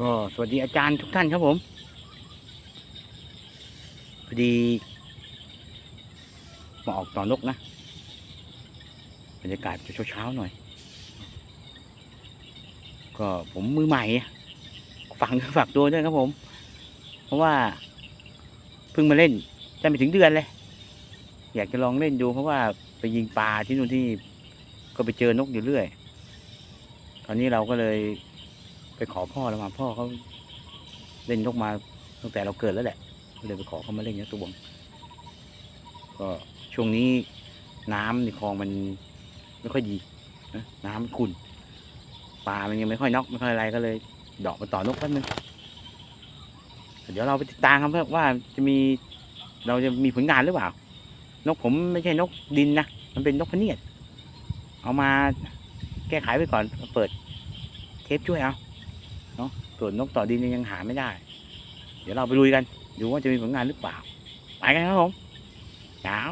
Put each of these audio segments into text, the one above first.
ก็สวัสดีอาจารย์ทุกท่านครับผม พอดี มาออกต่อนกนะบรรยากาศจะเช้าๆหน่อย ก็ผมมือใหม่อะฟังฝากตัวด้วยครับผม เพราะว่าเพิ่งมาเล่นจะไม่ถึงเดือนเลย อยากจะลองเล่นดูเพราะว่าไปยิงปลาที่นู่นที่ก็ไปเจอนกอยู่เรื่อย ตอนนี้เราก็เลย ไปขอพ่อแล้วมาพ่อเขาเล่นนกมาตั้งแต่เราเกิดแล้วแหละเลยไปขอเขามาเล่นเนี้ยตัววงก็ช่วงนี้น้ำในคลองมันไม่ค่อยดีนะน้ำมันขุ่นปลามันยังไม่ค่อยนอกไม่ค่อยอะไรก็เลย ดอกมาต่อนกแป๊บนึงเดี๋ยวเราไปติดตามครับว่าจะมีเราจะมีผลงานหรือเปล่า นกผมไม่ใช่นกดินนะมันเป็นนกพเนียดเอามาแก้ไขไปก่อนเปิดเทปช่วยเอา ส่วนนกต่อดินยังหาไม่ได้ เดี๋ยวเราไปลุยกัน ดูว่าจะมีผลงานหรือเปล่า ไปกันครับผมเช้าว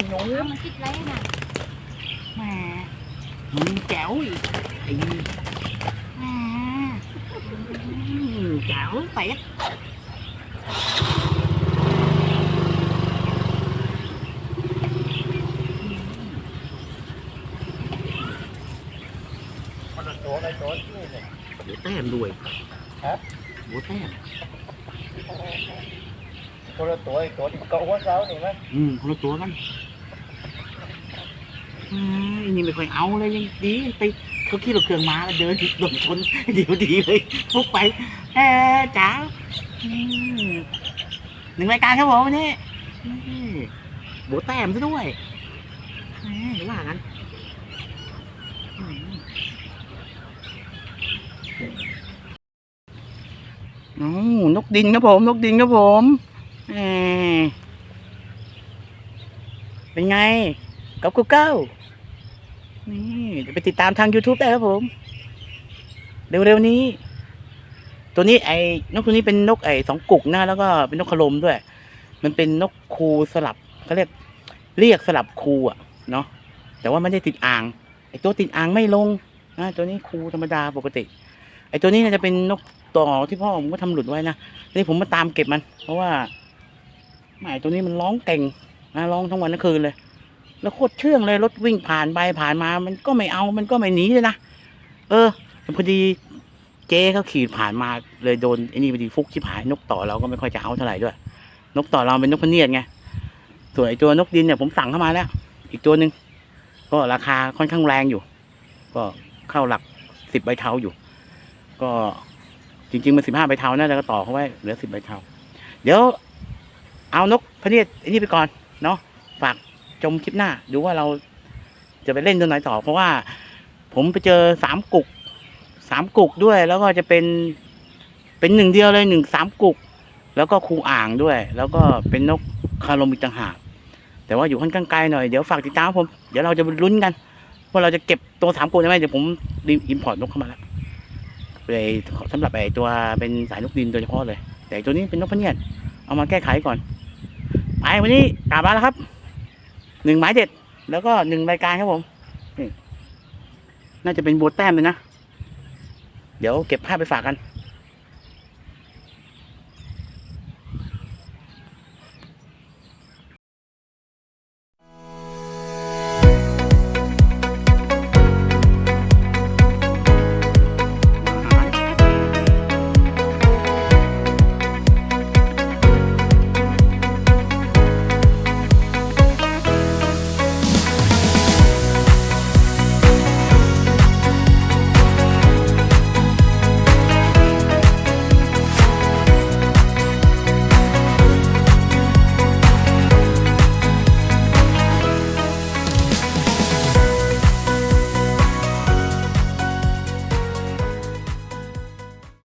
รียบร้อยหนูมันคิดไรน่ะแหมมึงแจ๋วอีกไอ้แหมอืมแจ๋วเป๊ะหัวแต้มด้วยฮะหัวแต้มตัวละตัวอีกตัวที่เกาะหัวเสานี่ไหมอืมคนละตัวกัน อืมอันนี่ไม่ค่อยเอาเลยยังดีไปเขาขี่รถเครื่องมาแล้วเดินโดนชนเดี๋ยวดีเลยพุกไปเออจ๋าหนึ่งรายการครับผมวันนี้โบแต้มซะด้วยหมเดี๋ยว่ากันอืมอ๋อนกดินครับผม นกดินครับผมแหมเป็นไงกับกูเก้า นี่เดี๋ยวไปติดตามทาง YouTube ได้ครับผม เร็วๆนี้ ตัวนี้ไอ้นกตัวนี้เป็นนกไอ้สองกุกนะแล้วก็เป็นนกขลมด้วย มันเป็นนกคูสลับเขาเรียก เรียกสลับคูอะเนาะแต่ว่าไม่ได้ติดอ่างไอ้ตัวติดอ่างไม่ลงนะตัวนี้คูธรรมดาปกติ ไอ้ตัวนี้น่าจะเป็นนกต่อที่พ่อผมก็ทำหลุดไว้นะนี่ผมมาตามเก็บมัน เพราะว่าไม่ตัวนี้มันร้องเก่งนะร้องทั้งวันทั้งคืนเลย แล้วโคตรเชื่องเลยรถวิ่งผ่านไปผ่านมา มันก็ไม่เอามันก็ไม่หนีเลยนะเออพอดีเจ๊เขาขี่ผ่านมาเลยโดนไอ้นี่พอดีฟุกชิบหายนกต่อเราก็ไม่ค่อยจะเอาเท่าไหร่ด้วย นกต่อเราเป็นนกพเนียดไงส่วนไอ้ตัวนกดินเนี่ยผมสั่งเข้ามาแล้วอีกตัวหนึ่งก็ราคาค่อนข้างแรงอยู่ ก็เข้าหลักสิบใบเทาอยู่ ก็จริงๆมันสิบห้าใบเทานะแล้วก็ต่อเขาไว้เหลือสิบใบเทาเดี๋ยวเอานกพเนียดไอ้นี่ไปก่อนเนาะฝาก ชมคลิปหน้า ดูว่าเราจะไปเล่นตัวไหนต่อ เพราะว่าผมไปเจอสามกุกสามกุกด้วย แล้วก็จะเป็นเป็นหนึ่งเดียวเลยหนึ่งสามกุก แล้วก็คูอ่างด้วย แล้วก็เป็นนกคารมอีกต่างหากแต่ว่าอยู่ค่อนข้างไกลหน่อยเดี๋ยวฝากติดตามผมเดี๋ยวเราจะลุ้นกันว่าเราจะเก็บตัวสามกุกได้ไหมเดี๋ยวผมรีอิมพอร์ตนกเข้ามาแล้วเลยสำหรับไอตัวเป็นสายนกดินโดยเฉพาะเลย แต่ตัวนี้เป็นนกพะเนียดเอามาแก้ไขก่อนไปวันนี้กลับมาแล้วครับ หนึ่งหมายเด็ด แล้วก็หนึ่งรายการครับผมน่าจะเป็นโบแต้มเลยนะ เดี๋ยวเก็บภาพไปฝากกัน